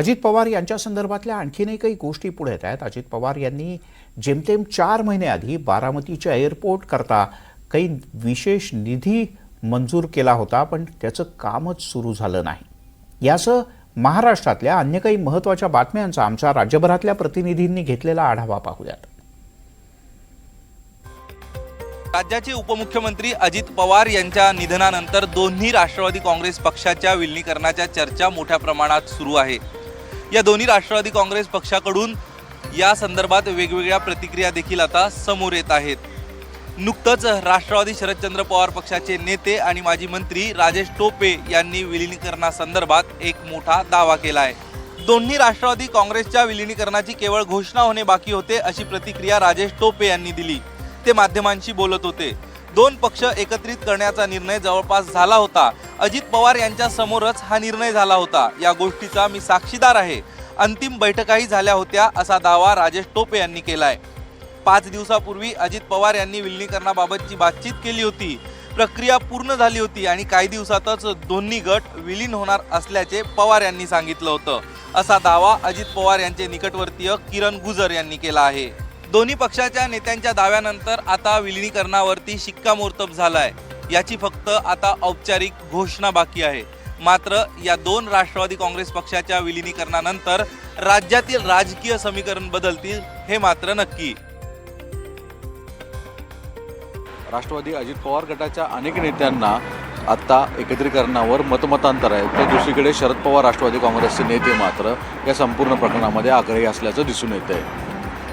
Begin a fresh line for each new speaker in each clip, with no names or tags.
अजित पवार यांच्या संदर्भातल्या आणखीनही काही गोष्टी पुढे येत आहेत. अजित पवार यांनी जेमतेम चार महिन्याआधी बारामतीच्या एअरपोर्ट करता काही विशेष निधी मंजूर केला होता पण त्याचं कामच सुरू झालं नाही. यासह महाराष्ट्रातल्या अन्य काही महत्त्वाच्या बातम्यांचा आमच्या राज्यभरातल्या प्रतिनिधींनी घेतलेला आढावा पाहूयात.
राज्याचे उपमुख्यमंत्री अजित पवार यांच्या निधनानंतर दोन्ही राष्ट्रवादी काँग्रेस पक्षाच्या विलिनीकरणाच्या चर्चा मोठ्या प्रमाणात सुरू आहे. या दोन्ही राष्ट्रवादी काँग्रेस पक्षाकडून या संदर्भात वेगवेगळ्या प्रतिक्रिया देखील आता समोर येत आहेत. नुकतंच राष्ट्रवादी शरदचंद्र पवार पक्षाचे नेते आणि माजी मंत्री राजेश टोपे यांनी विलिनीकरणासंदर्भात एक मोठा दावा केला आहे. दोन्ही राष्ट्रवादी काँग्रेसच्या विलिनीकरणाची केवळ घोषणा होणे बाकी होते अशी प्रतिक्रिया राजेश टोपे यांनी दिली. ते माध्यमांशी बोलत होते. दोन पक्ष एकत्रित करण्याचा निर्णय जवळपास झाला होता. अजित पवार यांच्या समोरच हा निर्णय झाला होता. या गोष्टीचा मी साक्षीदार आहे. अंतिम बैठकाही झाल्या होत्या असा दावा राजेश टोपे यांनी केलाय. पाच दिवसापूर्वी अजित पवार यांनी विलिनीकरणाबाबतची बातचीत केली होती. प्रक्रिया पूर्ण झाली होती आणि काही दिवसातच दोन्ही गट विलीन होणार असल्याचे पवार यांनी सांगितलं होतं. असा दावा अजित पवार यांचे निकटवर्तीय किरण गुजर यांनी केला आहे. दोन्ही पक्षाच्या नेत्यांच्या दाव्यानंतर आता विलिनीकरणावरती शिक्कामोर्तब झाला आहे याची फक्त आता औपचारिक घोषणा बाकी आहे. मात्र या दोन राष्ट्रवादी काँग्रेस पक्षाच्या विलिनीकरणानंतर राज्यातील राजकीय समीकरण बदलतील हे मात्र नक्की.
राष्ट्रवादी अजित पवार गटाच्या अनेक नेत्यांना आत्ता एकत्रीकरणावर मतमतांतर आहे. तर दुसरीकडे शरद पवार राष्ट्रवादी काँग्रेसचे नेते मात्र या संपूर्ण प्रकरणामध्ये आग्रही असल्याचं दिसून येत आहे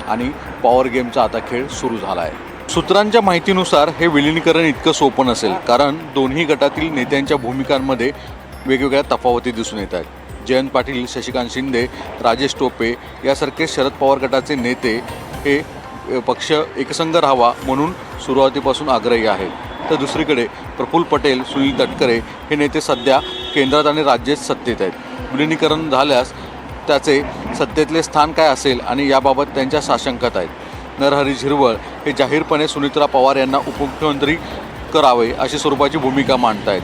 आणि पॉवर गेमचा आता खेळ सुरू झाला आहे सूत्रांच्या माहितीनुसार हे विलीनीकरण इतकं सोपं नसेल कारण दोन्ही गटातील नेत्यांच्या भूमिकांमध्ये वेगवेगळ्या तफावती दिसून येत आहेत. जयंत पाटील शशिकांत शिंदे राजेश टोपे यासारखे शरद पवार गटाचे नेते हे पक्ष एकसंघ राहावा म्हणून सुरुवातीपासून आग्रही आहेत. तर दुसरीकडे प्रफुल्ल पटेल सुनील तटकरे हे नेते सध्या केंद्रात आणि राज्यात सत्तेत आहेत. विलिनीकरण झाल्यास त्याचे सत्तेतले स्थान काय असेल आणि याबाबत त्यांच्या साशंकत आहेत. नरहरी झिरवळ हे जाहीरपणे सुनित्रा पवार यांना उपमुख्यमंत्री करावे अशी स्वरूपाची भूमिका मांडतायत.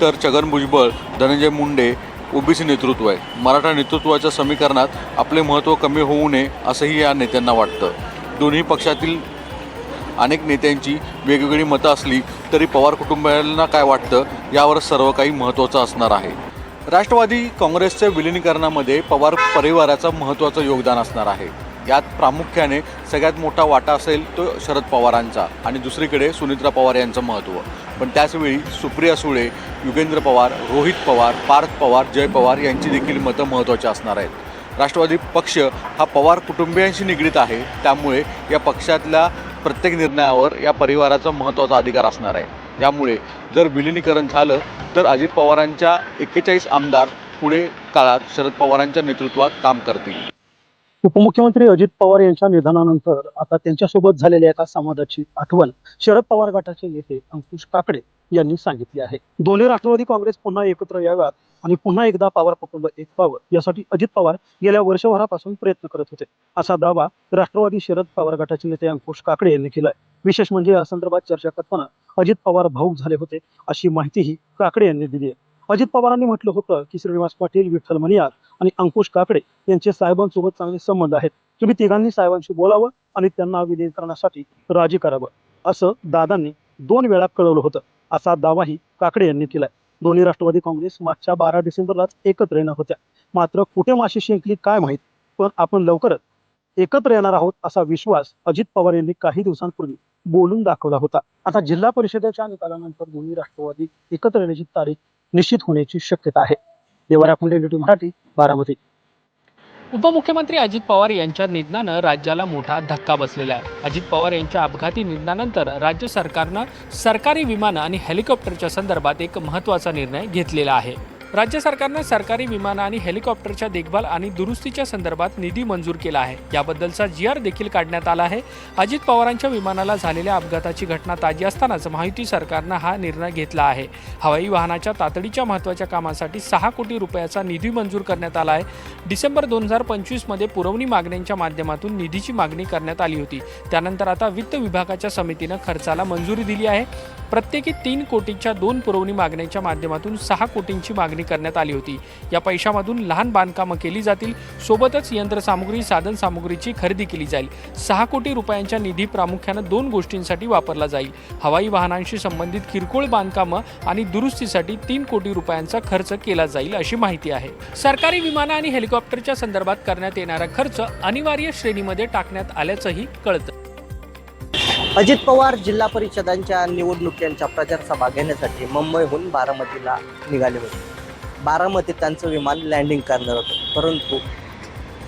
तर छगन भुजबळ धनंजय मुंडे ओबीसी नेतृत्व आहे मराठा नेतृत्वाच्या समीकरणात आपले महत्त्व कमी होऊ नये असंही या नेत्यांना वाटतं. दोन्ही पक्षातील अनेक नेत्यांची वेगवेगळी मतं असली तरी पवार कुटुंबियांना काय वाटतं यावर सर्व काही महत्त्वाचं असणार आहे. राष्ट्रवादी काँग्रेसच्या विलिनीकरणामध्ये पवार परिवाराचं महत्त्वाचं योगदान असणार आहे. यात प्रामुख्याने सगळ्यात मोठा वाटा असेल तो शरद पवारांचा आणि दुसरीकडे सुनित्रा पवार यांचं महत्त्व. पण त्याचवेळी सुप्रिया सुळे युगेंद्र पवार रोहित पवार पार्थ पवार जय पवार यांची देखील मतं महत्त्वाची असणार आहेत. राष्ट्रवादी पक्ष हा पवार कुटुंबियांशी निगडीत आहे त्यामुळे या पक्षातल्या प्रत्येक निर्णयावर या परिवाराचा महत्त्वाचा अधिकार असणार आहे. यामुळे जर विलिनीकरण झालं तर अजित पवारांच्या एक्केचाळीस आमदार पुढे काळात शरद पवारांच्या नेतृत्वात काम करतील.
उपमुख्यमंत्री अजित पवार यांच्या निधनानंतर आता त्यांच्यासोबत झालेल्या एका संवादाची आठवण शरद पवार गटाचे नेते अंकुश काकडे यांनी सांगितली आहे. दोन्ही राष्ट्रवादी काँग्रेस पुन्हा एकत्र याव्यात आणि पुन्हा एकदा पवार कुटुंब एक व्हावं यासाठी अजित पवार गेल्या वर्षभरापासून प्रयत्न करत होते. असा दावा राष्ट्रवादी शरद पवार गटाचे नेते अंकुश काकडे यांनी केलाय. विशेष म्हणजे या संदर्भात चर्चा करताना अजित पवार भाऊक झाले होते अशी माहितीही काकडे यांनी दिली आहे. अजित पवारांनी म्हटलं होतं की श्रीनिवास पाटील विठ्ठल मनियार आणि अंकुश काकडे यांचे साहेबांसोबत चांगले संबंध आहेत. तुम्ही तिघांनी साहेबांशी बोलावं आणि त्यांना विनियंत्रणासाठी राजी करावं असं दादांनी दोन वेळा कळवलं होतं. असा दावाही काकडे यांनी केलाय. दोन्ही राष्ट्रवादी काँग्रेस मागच्या बारा डिसेंबरलाच एकत्र येणार होत्या. मात्र कुठे माशी शिंकली काय माहीत? पण आपण लवकरच एकत्र येणार आहोत असा विश्वास अजित पवार यांनी काही दिवसांपूर्वी बोलून दाखवला होता. आता जिल्हा परिषदेच्या निकालानंतर दोन्ही राष्ट्रवादी एकत्र येण्याची तारीख निश्चित होण्याची शक्यता आहे. देवारा फुंडे मराठी बारामती.
उपमुख्यमंत्री अजित पवार यांच्या निधनानं राज्याला मोठा धक्का बसलेला आहे. अजित पवार यांच्या अपघाती निधनानंतर राज्य सरकारनं सरकारी विमानं आणि हेलिकॉप्टरच्या संदर्भात एक महत्त्वाचा निर्णय घेतलेला आहे. राज्य सरकारनं सरकारी विमान आणि हेलिकॉप्टरच्या देखभाल आणि दुरुस्तीच्या संदर्भात निधी मंजूर केला आहे. याबद्दलचा जी आर देखील काढण्यात आला आहे. अजित पवारांच्या विमानाला झालेल्या अपघाताची घटना ताजी असतानाच माहिती सरकारनं हा निर्णय घेतला आहे. हवाई वाहनाच्या तातडीच्या महत्त्वाच्या कामासाठी सहा कोटी रुपयाचा निधी मंजूर करण्यात आला आहे. डिसेंबर दोन हजार पंचवीसमध्ये पुरवणी मागण्यांच्या माध्यमातून निधीची मागणी करण्यात आली होती. त्यानंतर आता वित्त विभागाच्या समितीनं खर्चाला मंजुरी दिली आहे. प्रत्येकी तीन कोटीच्या दोन पुरवणी मागण्यांच्या माध्यमातून सहा कोटींची मागणी मागणी करण्यात आली होती. या पैशामधून लहान बांधकामं केली जातील. सोबतच यंत्रसामुग्री साधनसामुग्रीची खरेदी केली जाईल. सहा कोटी रुपयांच्या निधी प्रामुख्यानं दोन गोष्टींसाठी वापरला जाईल. हवाई वाहनांशी संबंधित किरकोळ बांधकामं आणि दुरुस्तीसाठी तीन कोटी रुपयांचा खर्च केला जाईल अशी माहिती आहे. सरकारी विमानं आणि हेलिकॉप्टरच्या संदर्भात करण्यात येणारा खर्च अनिवार्य श्रेणीमध्ये टाकण्यात आल्याचंही कळतं.
अजित पवार जिल्हा परिषदांच्या निवडणुकीच्या प्रचारसभा घेण्यासाठी मुंबईहून बारामतीला निघाले होते. बारामतीत त्यांचं विमान लँडिंग करणार होतं. परंतु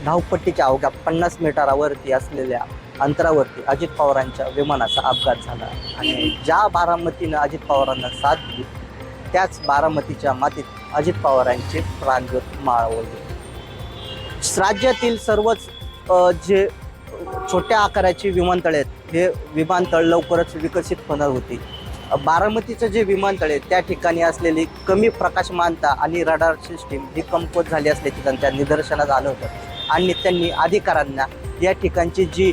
धावपट्टीच्या अवघ्या पन्नास मीटरावरती असलेल्या अंतरावरती अजित पवारांच्या विमानाचा अपघात झाला. आणि ज्या बारामतीनं अजित पवारांना साथ दिली त्याच बारामतीच्या मातीत अजित पवारांचे प्राणज्योत माळवले. राज्यातील सर्वच जे छोट्या आकाराची विमानतळे आहेत हे विमानतळ लवकरच विकसित होणार होती. बारामतीचं जे विमानतळ आहे त्या ठिकाणी असलेली कमी प्रकाशमानता आणि रडार सिस्टीम ही कमकुवत झाली असल्याचे त्यांच्या निदर्शनात आलं होतं. आणि त्यांनी अधिकाऱ्यांना या ठिकाणची जी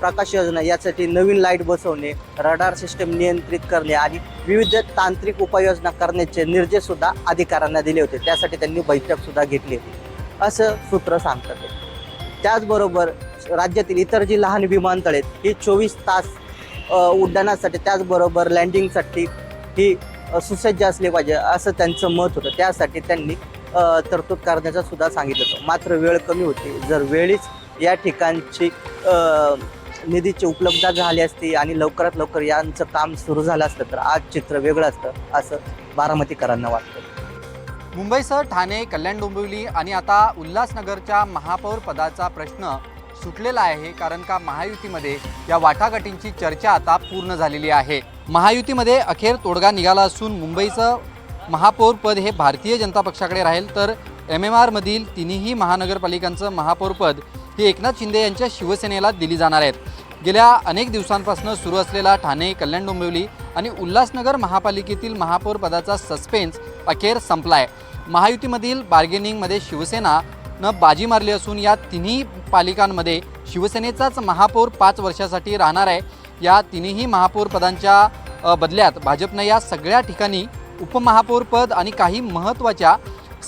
प्रकाश योजना यासाठी नवीन लाइट बसवणे रडार सिस्टम नियंत्रित करणे आणि विविध तांत्रिक उपाययोजना करण्याचे निर्देशसुद्धा अधिकाऱ्यांना दिले होते. त्यासाठी त्यांनी बैठकसुद्धा घेतली होती. असं सूत्र सांगतात त्याचबरोबर राज्यातील इतर जी लहान विमानतळे आहेत ही चोवीस तास उड्डाणासाठी त्याचबरोबर लँडिंगसाठी ही सुसज्ज असली पाहिजे असं त्यांचं मत होतं. त्यासाठी त्यांनी तरतूद करण्याचं सुद्धा सांगितलं होतं. मात्र वेळ कमी होती. जर वेळीच या ठिकाणची निधीची उपलब्धता झाली असती आणि लवकरात लवकर यांचं काम सुरू झालं असतं तर आज चित्र वेगळं असतं असं बारामतीकरांना वाटतं.
मुंबईसह ठाणे कल्याण डोंबिवली आणि आता उल्हासनगरच्या महापौर पदाचा प्रश्न सुटलेला आहे कारण का महायुतीमध्ये या वाटाघाटींची चर्चा आता पूर्ण झालेली आहे. महायुतीमध्ये अखेर तोडगा निघाला असून मुंबईचं महापौरपद हे भारतीय जनता पक्षाकडे राहील तर एम एम आरमधील तिन्ही महानगरपालिकांचं महापौरपद हे एकनाथ शिंदे यांच्या शिवसेनेला दिली जाणार आहेत. गेल्या अनेक दिवसांपासून सुरू असलेला ठाणे कल्याण डोंबिवली आणि उल्हासनगर महापालिकेतील महापौरपदाचा सस्पेन्स अखेर संपला आहे महायुतीमधील बार्गेनिंगमध्ये शिवसेना न बाजी मारली असून या तिन्ही पालिकांमध्ये शिवसेनेचाच महापौर पाच वर्षासाठी राहणार आहे. या तिन्ही महापौर पदांच्या बदल्यात भाजपनं या सगळ्या ठिकाणी उपमहापौरपद आणि काही महत्त्वाच्या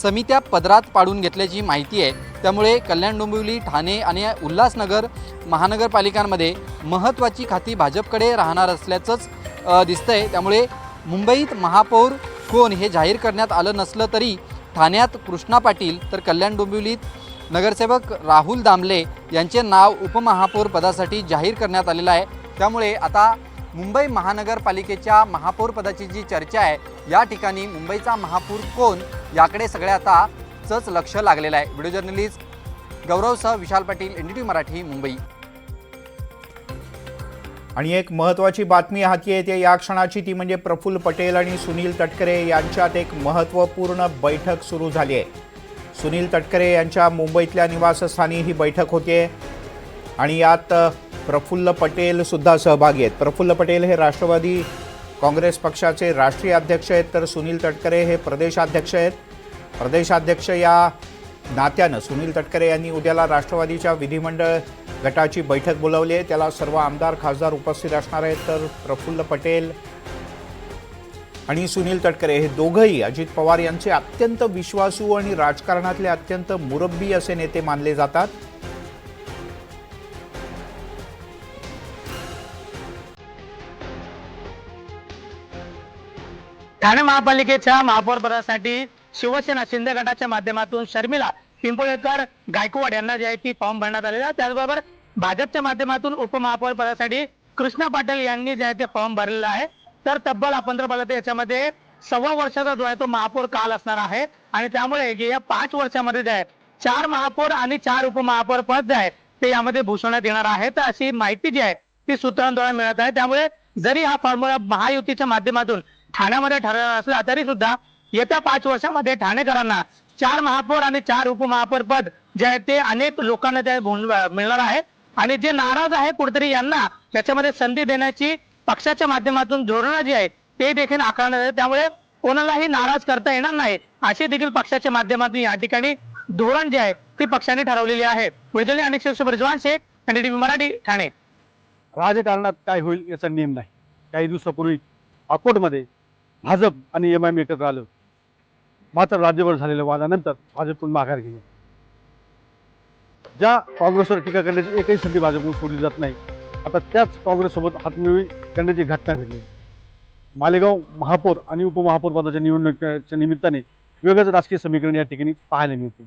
समित्या पदरात पाडून घेतल्याची माहिती आहे. त्यामुळे कल्याण डोंबिवली ठाणे आणि उल्हासनगर महानगरपालिकांमध्ये महत्त्वाची खाती भाजपकडे राहणार असल्याचंच दिसतं दिसतंय. त्यामुळे मुंबईत महापौर कोण हे जाहीर करण्यात आलं नसलं तरी ठाण्यात कृष्णा पाटील तर कल्याण डोंबिवलीत नगरसेवक राहुल दामले यांचे नाव उपमहापौर पदासाठी जाहीर करण्यात आलेलं आहे. त्यामुळे आता मुंबई महानगरपालिकेच्या महापौर पदाची जी चर्चा आहे या ठिकाणी मुंबईचा महापौर कोण याकडे सगळे आता लक्ष लागलेलं आहे. Video journalist गौरवसह Vishal Patil N D T Marathi Mumbai.
आणि एक महत्त्वाची बातमी हाती येते या क्षणाची ती म्हणजे प्रफुल्ल पटेल आणि सुनील तटकरे यांच्यात एक महत्त्वपूर्ण बैठक सुरू झाली आहे. सुनील तटकरे यांच्या मुंबईतल्या निवासस्थानी ही बैठक होते आणि यात प्रफुल्ल पटेलसुद्धा सहभागी आहेत. प्रफुल्ल पटेल हे राष्ट्रवादी काँग्रेस पक्षाचे राष्ट्रीय अध्यक्ष आहेत तर सुनील तटकरे हे प्रदेशाध्यक्ष आहेत. प्रदेशाध्यक्ष या नात्यानं सुनील तटकरे यांनी उद्याला राष्ट्रवादीच्या विधिमंडळ गटाची बैठक बोलावली आहे. त्याला सर्व आमदार खासदार उपस्थित असणार आहेत. तर प्रफुल्ल पटेल आणि सुनील तटकरे हे दोघंही अजित पवार यांचे अत्यंत विश्वासू आणि राजकारणातले अत्यंत मुरब्बी असे नेते मानले जातात.
ठाणे महापालिकेच्या महापौर पदासाठी शिवसेना शिंदे गटाच्या माध्यमातून शर्मिला पिंपळेकर गायकवाड यांना जे आहे ती फॉर्म भरण्यात आलेला त्याचबरोबर भाजपच्या माध्यमातून उपमहापौर पदासाठी कृष्णा पाटील यांनी जे आहे ते फॉर्म भरलेला आहे. तर तब्बल आपण जर बघत याच्यामध्ये सव्वा वर्षाचा जो आहे तो महापौर काल असणार आहे. आणि त्यामुळे या पाच वर्षामध्ये जे आहे चार महापौर आणि चार उपमहापौर पद जे आहे ते यामध्ये भूषवण्यात येणार आहे तर अशी माहिती जी आहे ती सूत्रांद्वारे मिळत आहे. त्यामुळे जरी हा फॉर्म्युला महायुतीच्या माध्यमातून ठाण्यामध्ये ठरवला असला तरी सुद्धा येत्या पाच वर्षामध्ये ठाणेकरांना चार महापौर आणि चार उपमहापौर पद जे आहे ते अनेक लोकांना ते मिळणार आहे. आणि जे नाराज आहे कुठेतरी यांना त्याच्यामध्ये संधी देण्याची पक्षाच्या माध्यमातून धोरणं जी आहे ते देखील आकारण्यात आहे त्यामुळे कोणालाही नाराज करता येणार नाही. असे देखील पक्षाच्या माध्यमातून या ठिकाणी धोरण जे आहे ते पक्षाने ठरवलेले आहे. विजय आणि रिजवान शेख एनडीटीव्ही मराठी ठाणे.
राजकारणात काय होईल याचा नियम नाही. काही दिवसापूर्वी अकोटमध्ये भाजप आणि एम आय एकत्र आलं. मात्र राज्यभर झालेल्या वादानंतर भाजपतून माघार घेतली ज्या काँग्रेसवर टीका करण्याची एकही संधी भाजपकडून सोडली जात नाही आता त्याच काँग्रेससोबत हातमिळवी करण्याची घटना घडली. मालेगाव महापौर आणि उपमहापौर पदाच्या निवडणुकीच्या निमित्ताने वेगळंच राजकीय समीकरण या ठिकाणी पाहायला मिळते.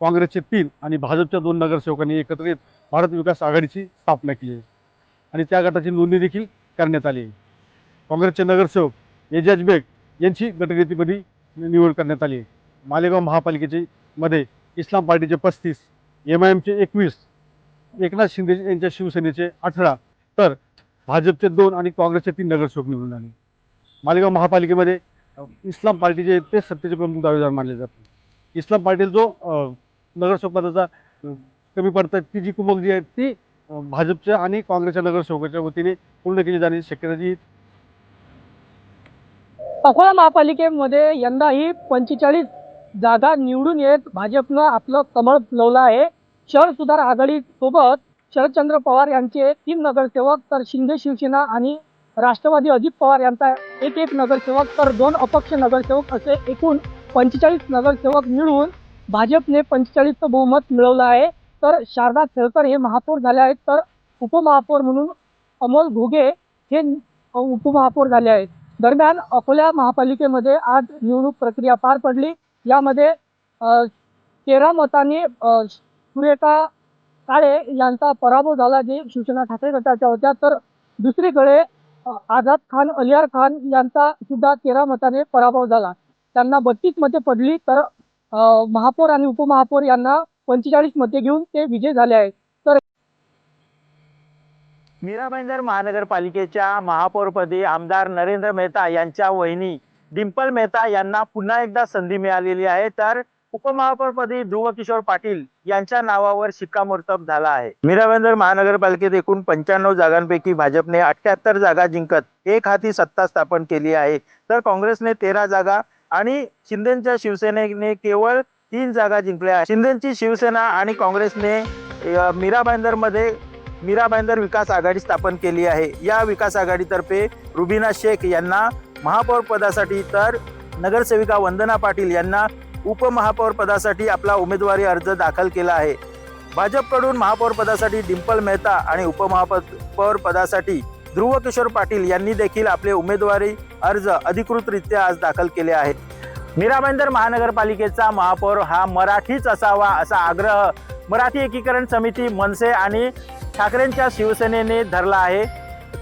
काँग्रेसचे तीन आणि भाजपच्या दोन नगरसेवकांनी एकत्र येत भारत विकास आघाडीची स्थापना केली. आहे आणि त्या गटाची नोंदणी देखील करण्यात आली. आहे काँग्रेसचे नगरसेवक एजाज बेग यांची गटनेतेपदी निवड करण्यात आली. आहे मालेगाव महापालिकेचे मध्ये इस्लाम पार्टीचे पस्तीस एम आय एमचे एकवीस एकनाथ शिंदे यांच्या शिवसेनेचे अठरा तर भाजपचे दोन आणि काँग्रेसचे तीन नगरसेवक निवडून आले. मालेगाव महापालिकेमध्ये इस्लाम पार्टीचे ते सत्तेचे प्रमुख दावेदार मानले जातात. इस्लाम पार्टीला जो अ, नगरसेवक पदाचा कमी पडतात ती जी कुमक जी आहे ती भाजपच्या आणि काँग्रेसच्या नगरसेवकाच्या वतीने पूर्ण केली जाण्याची शक्यता जी
अकोला महापालिकेमध्ये यंदाही पंचेचाळीस जागा निवडून येत भाजपनं आपलं कमळ फुलवलं आहे. शहर सुधार आघाडी सोबत शरदचंद्र पवार यांचे तीन नगरसेवक तर शिंदे शिवसेना आणि राष्ट्रवादी अजित पवार यांचा एक एक नगरसेवक तर दोन अपक्ष नगरसेवक असे एकूण पंचेचाळीस नगरसेवक मिळून भाजपने पंचेचाळीसचं बहुमत मिळवलं आहे. तर शारदा खेळकर हे महापौर झाले आहेत तर उपमहापौर म्हणून अमोल घोगे हे उपमहापौर झाले आहेत. दरम्यान अकोला महापालिकेमध्ये आज निवडणूक प्रक्रिया पार पडली. यामध्ये तेरा मतांनी सुरेखा काळे यांचा पराभव झाला जे शिवसेना ठाकरे गटाच्या होत्या. तर दुसरीकडे आझाद खान अलियार खान यांचा सुद्धा तेरा मताने पराभव झाला. त्यांना बत्तीस मते पडली तर महापौर आणि उपमहापौर यांना पंचेचाळीस मते घेऊन ते विजय झाले आहेत.
मीरा भाईंदर महानगरपालिकेच्या महापौरपदी आमदार नरेंद्र मेहता यांच्या वहिनी डिंपल मेहता यांना पुन्हा एकदा संधी मिळालेली आहे. तर उपमहापौरपदी ध्रुव किशोर पाटील यांच्या नावावर शिक्कामोर्तब झाला आहे. मीरा महानगरपालिकेत एकूण पंच्याण्णव जागांपैकी भाजपने अठ्याहत्तर जागा जिंकत एक हाती सत्ता स्थापन केली आहे. तर काँग्रेसने तेरा जागा आणि शिंदेच्या शिवसेनेने केवळ तीन जागा जिंकल्या शिंदेची शिवसेना आणि काँग्रेसने अ, मीरा भाईंदरमध्ये मीरा भाईंदर विकास आघाडी स्थापन केली आहे. या विकास आघाडीतर्फे रुबिना शेख यांना महापौर पदासाठी तर नगरसेविका वंदना पाटील यांना उपमहापौर पदासाठी आपला उमेदवारी अर्ज दाखल केला आहे. भाजपकडून महापौर पदासाठी डिंपल मेहता आणि उपमहापौर पदासाठी ध्रुव किशोर पाटील यांनी देखील आपले उमेदवारी अर्ज अधिकृतरित्या आज दाखल केले आहेत. मीरा भाईंदर महानगरपालिकेचा महापौर हा मराठीच असावा असा आग्रह मराठी एकीकरण समिती मनसे आणि ठाकरेंच्या शिवसेनेने धरला आहे.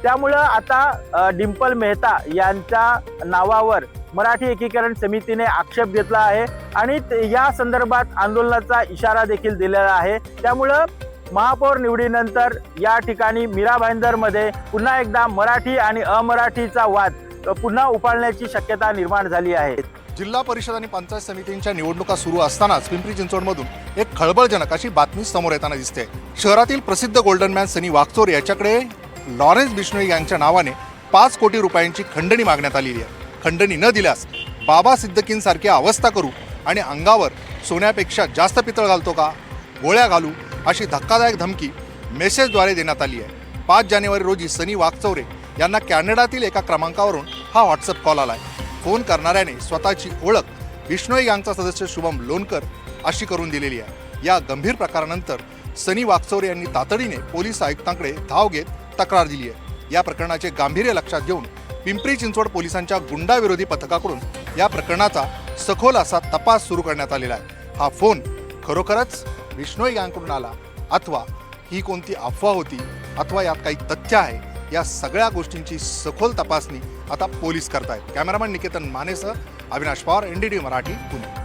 त्यामुळं आता डिंपल मेहता यांच्या नावावर मराठी एकीकरण समितीने आक्षेप घेतला आहे आणि या संदर्भात आंदोलनाचा इशारा देखील दिलेला आहे. त्यामुळं महापौर निवडीनंतर या ठिकाणी मीरा भाईंदरमध्ये पुन्हा एकदा मराठी आणि अमराठीचा वाद पुन्हा उपाळण्याची शक्यता निर्माण झाली आहे.
जिल्हा परिषद आणि पंचायत समितींच्या निवडणुका सुरू असतानाच पिंपरी चिंचवडमधून एक खळबळजनक अशी बातमी समोर येताना दिसते. शहरातील प्रसिद्ध गोल्डन मॅन सनी वाघचोर याच्याकडे लॉरेन्स बिश्नोई यांच्या नावाने पाच कोटी रुपयांची खंडणी मागण्यात आलेली आहे. खंडणी न दिल्यास बाबा सिद्दकींसारखी अवस्था करू आणि अंगावर सोन्यापेक्षा जास्त पितळ घालतो का? गोळ्या घालू अशी धक्कादायक धमकी मेसेजद्वारे देण्यात आली आहे. पाच जानेवारी रोजी सनी वाघचौरे यांना कॅनडातील एका क्रमांकावरून हा व्हॉट्सअप कॉल आला आहे फोन करणाऱ्याने स्वतःची ओळख बिश्नोई गँगचा सदस्य शुभम लोणकर अशी करून दिलेली आहे. या गंभीर प्रकारानंतर सनी वाघचौरे यांनी तातडीने पोलीस आयुक्तांकडे धाव घेत तक्रार दिली आहे. या प्रकरणाचे गांभीर्य लक्षात घेऊन पिंपरी चिंचवड पोलिसांच्या गुंडाविरोधी पथकाकडून या प्रकरणाचा सखोल असा तपास सुरू करण्यात आलेला आहे. हा फोन खरोखरच विष्णोई गँगकडून आला अथवा ही कोणती अफवा होती अथवा यात काही तथ्य आहे या सगळ्या गोष्टींची सखोल तपासणी आता पोलीस करतायत. कॅमेरामॅन निकेतन मानेसह अविनाश पवार एनडीडी मराठी पुणे.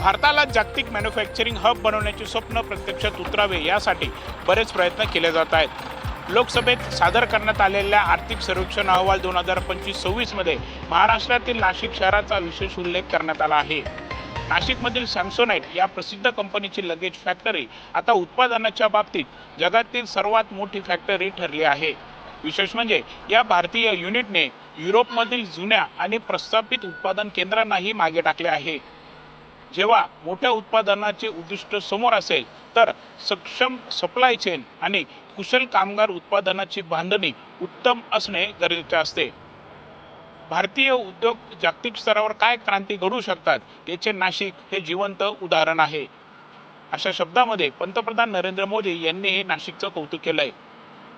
भारताला जागतिक मॅन्युफॅक्चरिंग हब बनवण्याचे स्वप्न प्रत्यक्षात उतरावे यासाठी बरेच प्रयत्न केले जात आहेत. लोकसभेत सादर करण्यात आलेल्या आर्थिक सर्वेक्षण अहवाल दोन हजार पंचवीस सव्वीसमध्ये महाराष्ट्रातील नाशिक शहराचा विशेष उल्लेख करण्यात आला आहे. नाशिकमधील सॅमसोनाईट या प्रसिद्ध कंपनीची लगेज फॅक्टरी आता उत्पादनाच्या बाबतीत जगातील सर्वात मोठी फॅक्टरी ठरली आहे. विशेष म्हणजे या भारतीय युनिटने युरोपमधील जुन्या आणि प्रस्थापित उत्पादन केंद्रांनाही मागे टाकले आहे. जेव्हा मोठ्या उत्पादनाचे उद्दिष्ट समोर असेल तर सक्षम सप्लाय चेन आणि कुशल कामगार उत्पादनाची बांधणी उत्तम असणे गरजेचे असते. भारतीय उद्योग जागतिक स्तरावर काय क्रांती घडू शकतात याचे नाशिक हे जिवंत उदाहरण आहे. अशा शब्दामध्ये पंतप्रधान नरेंद्र मोदी यांनी नाशिकचं कौतुक केलं आहे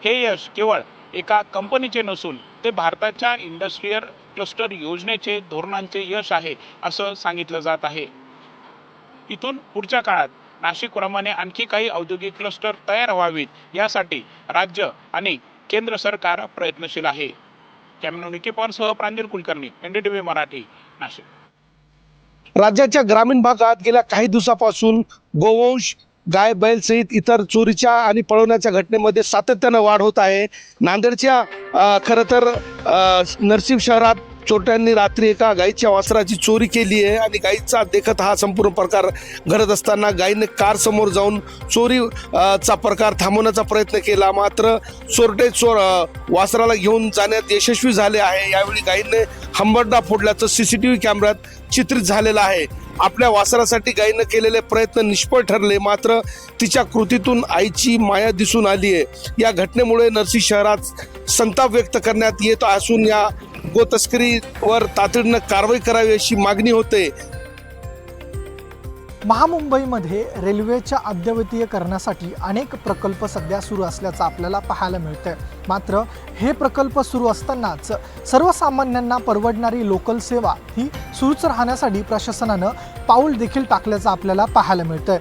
हे यश केवळ एका कंपनीचे नसून ते भारताच्या इंडस्ट्रीयल क्लस्टर योजनेचे धोरणांचे यश आहे असं सांगितलं जात आहे. इथून पुढच्या काळात नाशिकप्रमाणे आणखी काही औद्योगिक क्लस्टर तयार व्हावीत यासाठी राज्य आणि केंद्र सरकार प्रयत्नशील आहे. कॅमेरा निके पवारसह प्रांजल कुलकर्णी एनडीटीव्ही मराठी नाशिक.
राज्याच्या ग्रामीण भागात गेल्या काही दिवसापासून गोवंश गाय बैल सहित इतर चोरीच्या आणि पळवण्याच्या घटनेमध्ये सातत्यानं वाढ होत आहे. नांदेडच्या खरं तर नरसिंह शहरात चोरट्यांनी रात्री एका गाईच्या वासराची चोरी केली आहे आणि गाईचा देखत हा संपूर्ण प्रकार घडत असताना गाईने कार समोर जाऊन चोरी चा प्रकार थांबवण्याचा प्रयत्न केला. मात्र चोरटे चोर वासराला घेऊन जाण्यात यशस्वी झाले आहे. यावेळी गाईने हंबरडा फोडल्याचं सी सी टी व्ही कॅमेऱ्यात चित्रित झालेलं आहे. आपल्या वासरासाठी गायीनं केलेले प्रयत्न निष्फळ ठरले. मात्र तिच्या कृतीतून आईची माया दिसून आली आहे या घटनेमुळे नरसी शहरात संताप व्यक्त करण्यात येत असून या गोतस्करीवर तातडीनं कारवाई करावी अशी मागणी होते.
महामुंबईमध्ये रेल्वेच्या अद्ययावतीकरणासाठी अनेक प्रकल्प सध्या सुरू असल्याचं आपल्याला पाहायला मिळतंय. मात्र हे प्रकल्प सुरू असतानाच सर्वसामान्यांना परवडणारी लोकल सेवा ही सुरूच राहण्यासाठी प्रशासनानं पाऊल देखील टाकल्याचं आपल्याला पाहायला मिळतंय.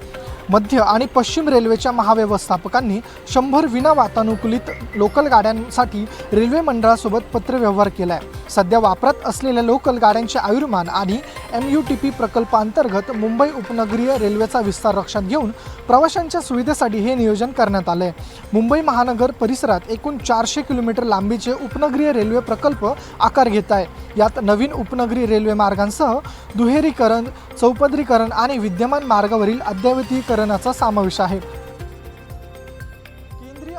मध्य आणि पश्चिम रेल्वेच्या महाव्यवस्थापकांनी शंभर विना वातानुकूलित लोकल गाड्यांसाठी रेल्वे मंडळासोबत पत्रव्यवहार केला आहे सध्या वापरात असलेल्या लोकल गाड्यांचे आयुर्मान आणि एम यू टी पी प्रकल्पांतर्गत मुंबई उपनगरीय रेल्वेचा विस्तार लक्षात घेऊन प्रवाशांच्या सुविधेसाठी हे नियोजन करण्यात आलं आहे मुंबई महानगर परिसरात एकूण चारशे किलोमीटर लांबीचे उपनगरीय रेल्वे प्रकल्प आकार घेत आहे यात नवीन उपनगरी रेल्वे मार्गांसह दुहेरीकरण चौपदरीकरण आणि विद्यमान मार्गावरील करण्याचा समावेश आहे. केंद्रीय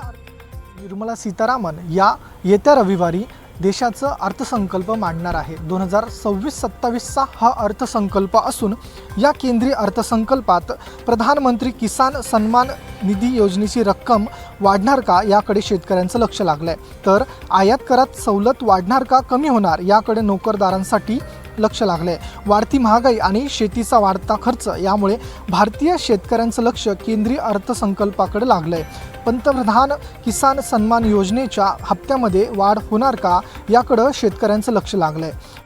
निर्मला सीतारामन या येत्या रविवारी देशाचं अर्थसंकल्प मांडणार आहे. दोन हजार सव्वीस सत्तावीसचा हा अर्थसंकल्प असून या केंद्रीय अर्थसंकल्पात प्रधानमंत्री किसान सन्मान निधी योजनेची रक्कम वाढणार का याकडे शेतकऱ्यांचं लक्ष लागलं आहे तर आयात करात सवलत वाढणार का कमी होणार याकडे नोकरदारांसाठी लक्ष लागलं. आहे वाढती महागाई आणि शेतीचा वाढता खर्च यामुळे भारतीय शेतकऱ्यांचं लक्ष केंद्रीय अर्थसंकल्पाकडे लागलं आहे पंतप्रधान किसान सन्मान योजनेच्या हप्त्यामध्ये वाढ होणार का याकडं शेतकऱ्यांचं लक्ष लागलं आहे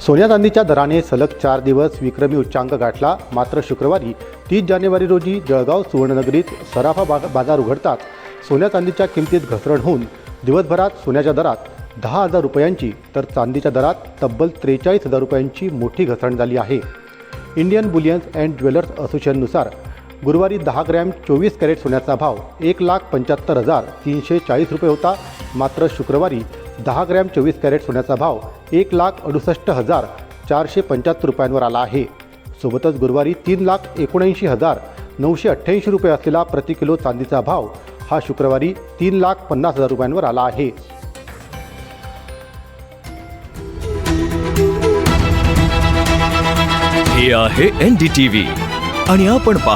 सोन्या चांदीच्या दराने सलग चार दिवस विक्रमी उच्चांक गाठला. मात्र शुक्रवारी तीस जानेवारी रोजी जळगाव सुवर्णनगरीत सराफा बाजार उघडताच सोन्या चांदीच्या किमतीत घसरण होऊन दिवसभरात सोन्याच्या दरात दहा हजार रुपयांची तर चांदीच्या दरात तब्बल त्रेचाळीस हजार रुपयांची मोठी घसरण झाली आहे. इंडियन बुलियन्स अँड ज्वेलर्स असोसिएशननुसार गुरुवारी दहा ग्रॅम चोवीस कॅरेट सोन्याचा भाव एक लाख पंच्याहत्तर हजार तीनशे चाळीस रुपये होता. मात्र शुक्रवारी दहा ग्रॅम चोवीस कॅरेट सोन्याचा भाव एक लाख अडुसष्ट हजार चारशे पंच्याहत्तर रुपयांवर आला आहे. सोबतच गुरुवारी तीन लाख एकोणऐंशी हजार नऊशे अठ्ठ्याऐंशी रुपये असलेला प्रति किलो चांदीचा भाव हा शुक्रवारी तीन लाख पन्नास हजार रुपयांवर आला आहे.
हे आहे एन डी टी व्ही. आणि आपण पाहतो